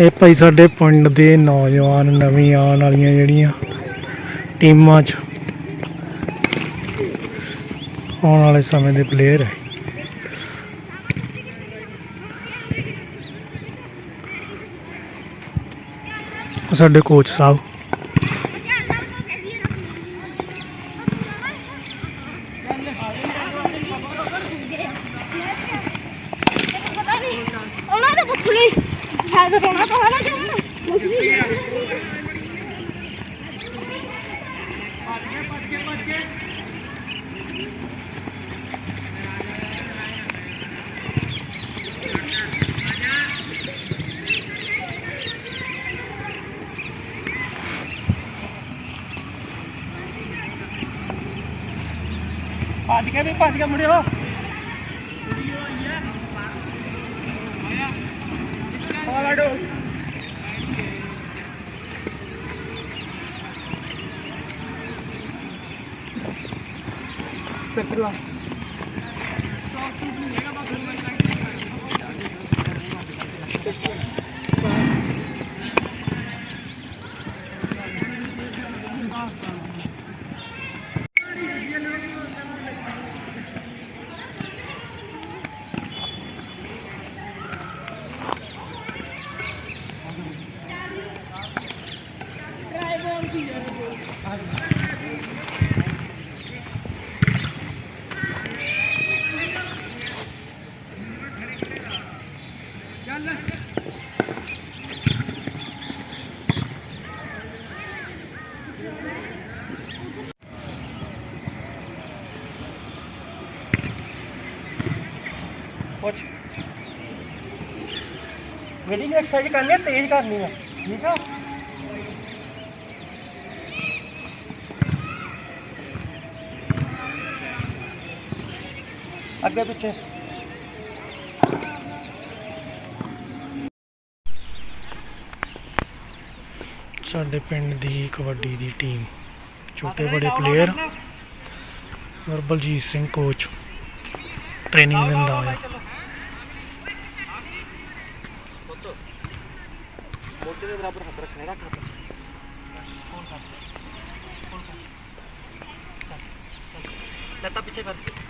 ਇਹ ਭਾਈ ਸਾਡੇ ਪਿੰਡ ਦੇ ਨੌਜਵਾਨ ਨਵੀਂ ਆਉਣ ਵਾਲੀਆਂ ਜਿਹੜੀਆਂ ਟੀਮਾਂ 'ਚ ਆਉਣ ਵਾਲੇ ਸਮੇਂ ਦੇ ਪਲੇਅਰ ਹੈ। ਸਾਡੇ ਕੋਚ ਸਾਹਿਬ। ਉਹਨਾਂ ਦੇ ਪੁੱਛ ਲਈ। ਹੈ ਤਾਂ ਉਹਨਾਂ ਤੋਂ ਹੈ ਨਾ ਭੱਜ ਕੇ ਵੀ ਭੱਜ ਕੇ ਮੁੜਿਓ। काढो चक्र. ਕੁਛ ਜਿਹੜੀ ਐਕਸਰਸਾਈਜ਼ ਕਰਨੀ ਹੈ ਤੇਜ਼ ਕਰਨੀ ਹੈ ਠੀਕ ਆ? ਅੱਗੇ ਪਿੱਛੇ। ਸਾਡੇ ਪਿੰਡ ਦੀ ਕਬੱਡੀ ਦੀ ਟੀਮ ਛੋਟੇ ਬੜੇ ਪਲੇਅਰ ਔਰ ਬਲਜੀਤ ਸਿੰਘ ਕੋਚ ਟ੍ਰੇਨਿੰਗ ਦਿੰਦਾ ਹੋਇਆ। ਮੋਟੇ ਦੇ ਬਰਾਬਰ ਹੱਥ ਰੱਖਣਾ ਰੱਖ ਹੱਥ। ਲੱਤਾਂ ਪਿੱਛੇ ਕਰ ਹੋਰ ਕਰ। ਚੱਲ ਨਿਕਲ ਗਿਆ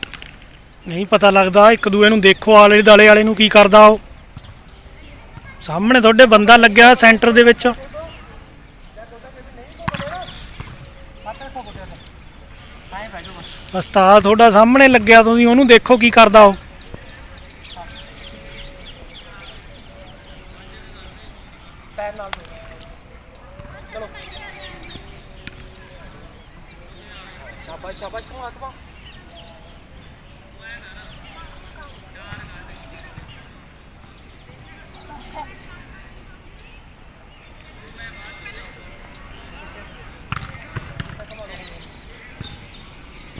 ਨਹੀਂ ਪਤਾ ਲੱਗਦਾ, ਇੱਕ ਦੂਏ ਨੂੰ ਦੇਖੋ, ਆਲੇ ਦਾਲੇ ਵਾਲੇ ਨੂੰ ਕੀ ਕਰਦਾ ਉਹ। ਸਾਹਮਣੇ ਤੁਹਾਡੇ ਬੰਦਾ ਲੱਗਿਆ ਸੈਂਟਰ ਦੇ ਵਿੱਚ। ਉਸਤਾਦ ਤੁਹਾਡਾ ਸਾਹਮਣੇ ਲੱਗਿਆ, ਤੁਸੀਂ ਉਹਨੂੰ ਦੇਖੋ ਕੀ ਕਰਦਾ ਉਹ। ਪੈਰ ਨਾਲ ਚਲੋ ਸ਼ਾਬਾਸ਼ ਸ਼ਾਬਾਸ਼ ਕਮਾ ਕਮਾ